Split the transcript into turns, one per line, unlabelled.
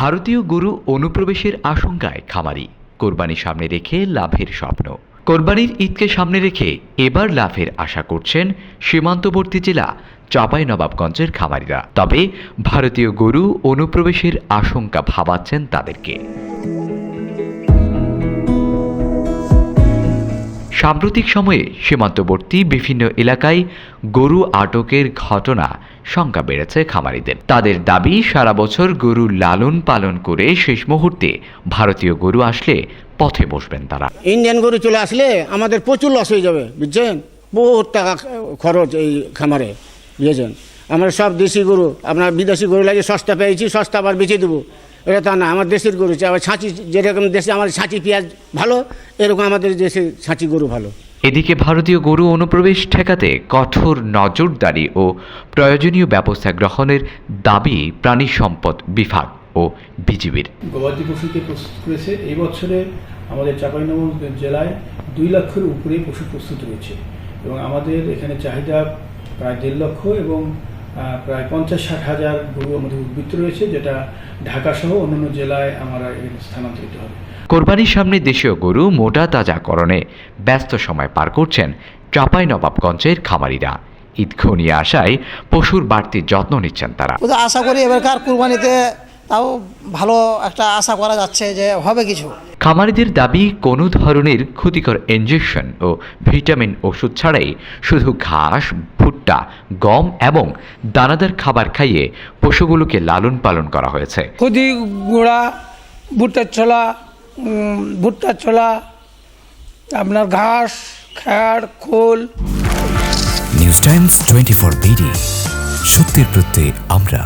ভারতীয় গরু অনুপ্রবেশের আশঙ্কায় খামারি, কোরবানি সামনে রেখে লাভের স্বপ্ন। কোরবানির ঈদকে সামনে রেখে এবার লাভের আশা করছেন সীমান্তবর্তী জেলা চাঁপাই নবাবগঞ্জের খামারিরা। তবে ভারতীয় গরু অনুপ্রবেশের আশঙ্কা ভাবাচ্ছেন তাদেরকে। সাম্প্রতিক সময়ে সীমান্তবর্তী বিভিন্ন এলাকায় গরু আটকের ঘটনা সংখ্যা বেড়েছে খামারিদের। তাদের দাবি, সারা বছর গরু লালন পালন করে শেষ মুহূর্তে ভারতীয় গরু আসলে পথে বসবেন তারা।
ইন্ডিয়ান গরু চলে আসলে আমাদের প্রচুর লস হয়ে যাবে, বুঝছেন? বহুত টাকা খরচ এই খামারে, বুঝেছেন? আমরা সব দেশি গরু, আপনার বিদেশি গরু লাগে সস্তা পেয়েছি, সস্তা আবার বেচে দেবো। এটা তা না আমার দেশের গরু চাই। আবার ছাঁচি যেরকম দেশে আমার ছাঁচি পেঁয়াজ ভালো এরকম আমাদের দেশে ছাঁচি গরু ভালো।
এদিকে ভারতীয় গরু অনুপ্রবেশ ঠেকাতে কঠোর নজরদারি ও প্রয়োজনীয় ব্যবস্থা গ্রহণের দাবি প্রাণী সম্পদ বিভাগ ও বিজিবির।
গবাদি পশুকে প্রস্তুত করেছে। এই বছরে আমাদের চাঁপাইনবাবগঞ্জ জেলায় দুই লক্ষের উপরে পশু প্রস্তুত রয়েছে। এবং আমাদের এখানে চাহিদা প্রায় দেড় লক্ষ এবং প্রায় পঞ্চাশ ষাট হাজার গরু আমাদের উদ্বৃত্ত রয়েছে যেটা ঢাকা সহ অন্যান্য জেলায় আমরা স্থানান্তরিত হবে।
কোরবানির সামনে দেশীয় গরু মোটা তাজাকরণে ব্যস্ত সময় পার করছেন চাঁপাই নবাবগঞ্জের খামারিরা। ঈদ ঘনিয়ে আসায় পশুর বাড়তি যত্ন নিচ্ছেন তারা।
আশা করি এবারকার কুরবানিতে তাও ভালো একটা আশা করা যাচ্ছে যে হবে কিছু।
খামারিদের দাবি কোনো ধরনের ক্ষতিকর ইঞ্জেকশন ও ভিটামিন ওষুধ ছাড়াই শুধু ঘাস ভুট্টা গম এবং দানাদার খাবার খাইয়ে পশুগুলোকে লালন পালন করা হয়েছে।
খুদি গুঁড়া ভুট্টার ছোলা ভুট্টার ছোলা আপনার ঘাস খ্যাড় খোল।
News times twenty four BD সত্যের প্রত্যয়ে আমরা।